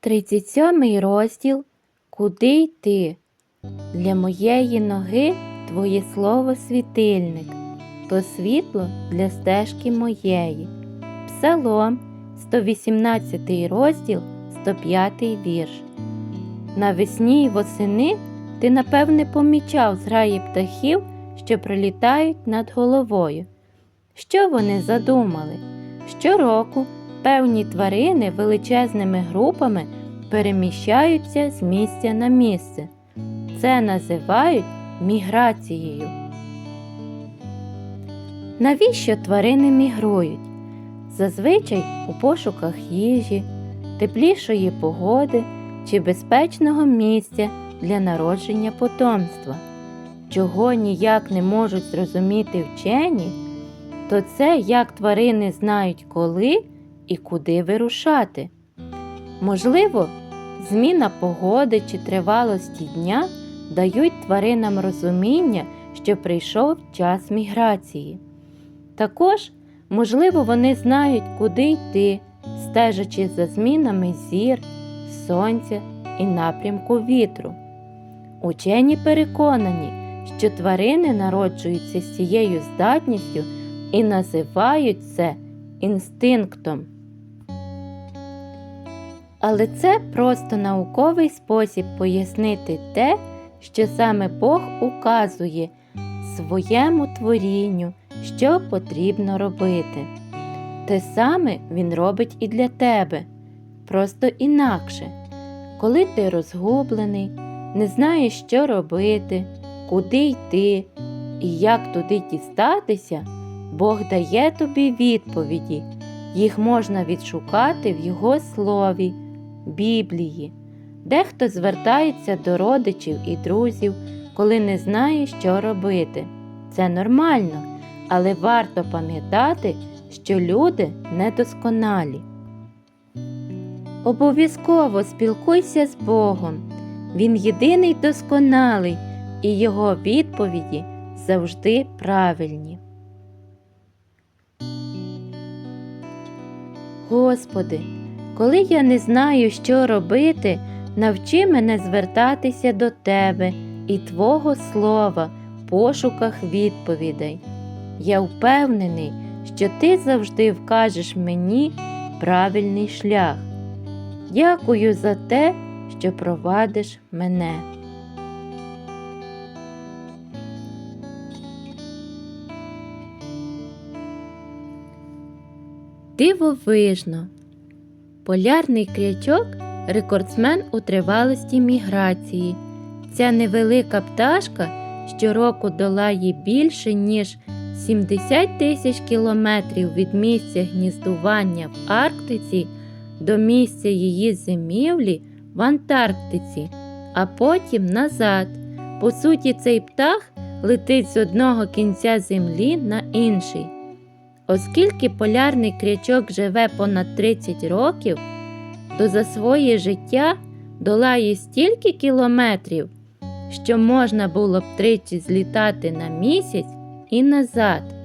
37 розділ Куди йти? Для моєї ноги твоє слово світильник, то світло для стежки моєї. Псалом, 118 розділ, 105 вірш. Навесні й восени ти, напевне, помічав зграї птахів, що пролітають над головою. Що вони задумали? Щороку певні тварини величезними групами переміщаються з місця на місце. Це називають міграцією. Навіщо тварини мігрують? Зазвичай у пошуках їжі, теплішої погоди чи безпечного місця для народження потомства. Чого ніяк не можуть зрозуміти вчені, то це як тварини знають коли і куди вирушати. Можливо, зміна погоди чи тривалості дня дають тваринам розуміння, що прийшов час міграції. Також, можливо, вони знають, куди йти, стежачи за змінами зір, сонця і напрямку вітру. Учені переконані, що тварини народжуються з цією здатністю і називають це інстинктом. Але це просто науковий спосіб пояснити те, що саме Бог указує своєму творінню, що потрібно робити. Те саме Він робить і для тебе, просто інакше. Коли ти розгублений, не знаєш, що робити, куди йти і як туди дістатися, Бог дає тобі відповіді. Їх можна відшукати в Його слові, Біблії. Дехто звертається до родичів і друзів, коли не знає, що робити. Це нормально, але варто пам'ятати, що люди недосконалі. Обов'язково спілкуйся з Богом. Він єдиний досконалий, і його відповіді завжди правильні. Господи, коли я не знаю, що робити, навчи мене звертатися до Тебе і Твого Слова в пошуках відповідей. Я впевнений, що Ти завжди вкажеш мені правильний шлях. Дякую за те, що провадиш мене. Дивовижно. Полярний крячок рекордсмен у тривалості міграції. Ця невелика пташка щороку долає більше, ніж 70 тисяч кілометрів від місця гніздування в Арктиці до місця її зимівлі в Антарктиці, а потім назад. По суті, цей птах летить з одного кінця землі на інший. Оскільки полярний крячок живе понад 30 років, то за своє життя долає стільки кілометрів, що можна було б тричі злітати на місяць і назад.